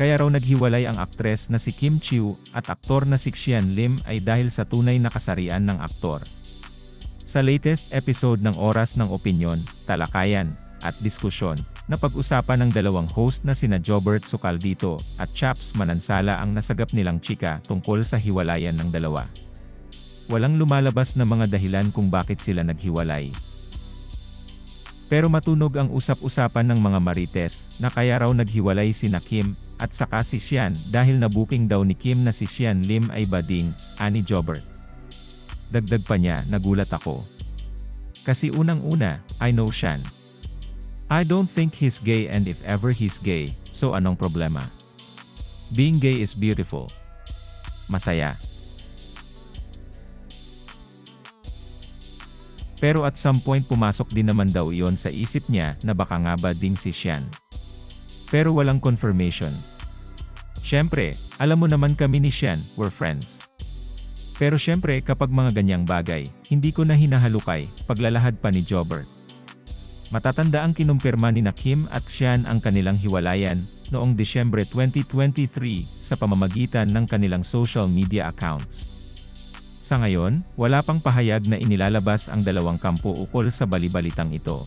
Kaya raw naghiwalay ang aktres na si Kim Chiu at aktor na si Xian Lim ay dahil sa tunay na kasarian ng aktor. Sa latest episode ng Oras ng Opinyon, Talakayan, at Diskusyon, napag-usapan ng dalawang host na sina Jobert Socaldito at Chaps Manansala ang nasagap nilang chika tungkol sa hiwalayan ng dalawa. Walang lumalabas na mga dahilan kung bakit sila naghiwalay. Pero matunog ang usap-usapan ng mga marites na kaya raw naghiwalay si Kim at saka si Xian dahil nabuking daw ni Kim na si Xian Lim ay bading, ani Jobert. Dagdag pa niya, nagulat ako. Kasi unang-una, I know Xian. I don't think he's gay and if ever he's gay, so anong problema? Being gay is beautiful. Masaya. Pero at some point pumasok din naman daw iyon sa isip niya na baka nga ba ding si Xian. Pero walang confirmation. Siyempre, alam mo naman kami ni Xian, we're friends. Pero siyempre kapag mga ganyang bagay, hindi ko na hinahalukay, paglalahad pa ni Jobert. Matatanda ang kinumpirma ni na Kim at Xian ang kanilang hiwalayan, noong Disyembre 2023, sa pamamagitan ng kanilang social media accounts. Sa ngayon, wala pang pahayag na inilalabas ang dalawang kampo ukol sa balibalitang ito.